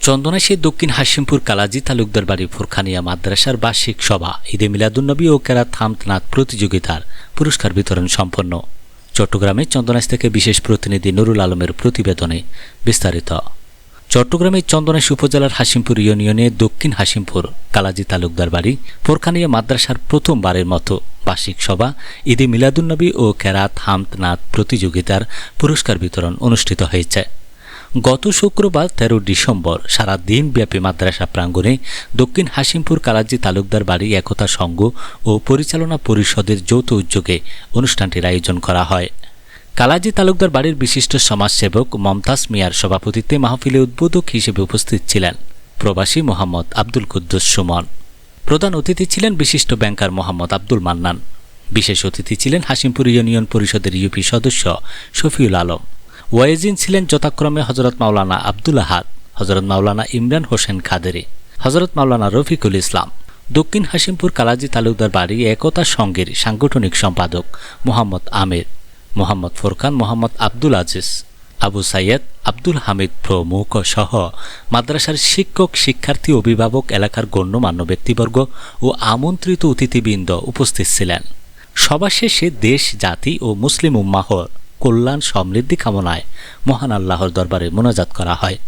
চন্দনাশী দক্ষিণ হাসিমপুর কালাজি তালুকদার বাড়ি ফোরখানিয়া মাদ্রাসার বার্ষিক সভা, ঈদে মিলাদুন্নবী ও কেরাত থামতনাথ প্রতিযোগিতার পুরস্কার বিতরণ সম্পন্ন। চট্টগ্রামে চন্দনাশ থেকে বিশেষ প্রতিনিধি নুরুল আলমের প্রতিবেদনে বিস্তারিত। চট্টগ্রামের চন্দনাশ উপজেলার হাসিমপুর ইউনিয়নে দক্ষিণ হাসিমপুর কালাজি তালুকদার বাড়ি ফোরখানিয়া মাদ্রাসার প্রথমবারের মতো। বার্ষিক সভা, ঈদে মিলাদুন্নবী ও কেরাত হামতনাথ প্রতিযোগিতার পুরস্কার বিতরণ অনুষ্ঠিত হয়েছে। গত শুক্রবার তেরো ডিসেম্বর সারা দিনব্যাপী মাদ্রাসা প্রাঙ্গণে দক্ষিণ হাসিমপুর কালাজি তালুকদার বাড়ি একতা সংঘ ও পরিচালনা পরিষদের যৌথ উদ্যোগে অনুষ্ঠানটির আয়োজন করা হয়। কালাজি তালুকদার বাড়ির বিশিষ্ট সমাজসেবক মমতাজ মিয়ার সভাপতিত্বে মাহফিলে উদ্বোধক হিসেবে উপস্থিত ছিলেন প্রবাসী মোহাম্মদ আব্দুল কুদ্দুস সুমন। প্রধান অতিথি ছিলেন বিশিষ্ট ব্যাংকার মোহাম্মদ আব্দুল মান্নান। বিশেষ অতিথি ছিলেন হাসিমপুর ইউনিয়ন পরিষদের ইউপি সদস্য শফিউল আলম। ওয়াইজিন ছিলেন যথাক্রমে হজরত মাওলানা আব্দুল আহাদ হজরত মাওলানা ইমরান হোসেন খাদেরি হজরত মাওলানা রফিকুল ইসলাম। দক্ষিণ হাসিমপুর কালাজি তালুকদার বাড়ি একতা সংঘের সাংগঠনিক সম্পাদক মোহাম্মদ আমির, মোহাম্মদ ফোরকান মোহাম্মদ আব্দুল আজিজ। আবু সাইয়েদ আব্দুল হামিদ প্রমুখ সহ মাদ্রাসার শিক্ষক, শিক্ষার্থী, অভিভাবক এলাকার গণ্যমান্য ব্যক্তিবর্গ ও আমন্ত্রিত অতিথিবৃন্দ উপস্থিত ছিলেন। সভা শেষে দেশ, জাতি ও মুসলিম উম্মাহর কল্যাণ সমৃদ্ধি কামনায় মহান আল্লাহর দরবারে মোনাজাত করা হয়।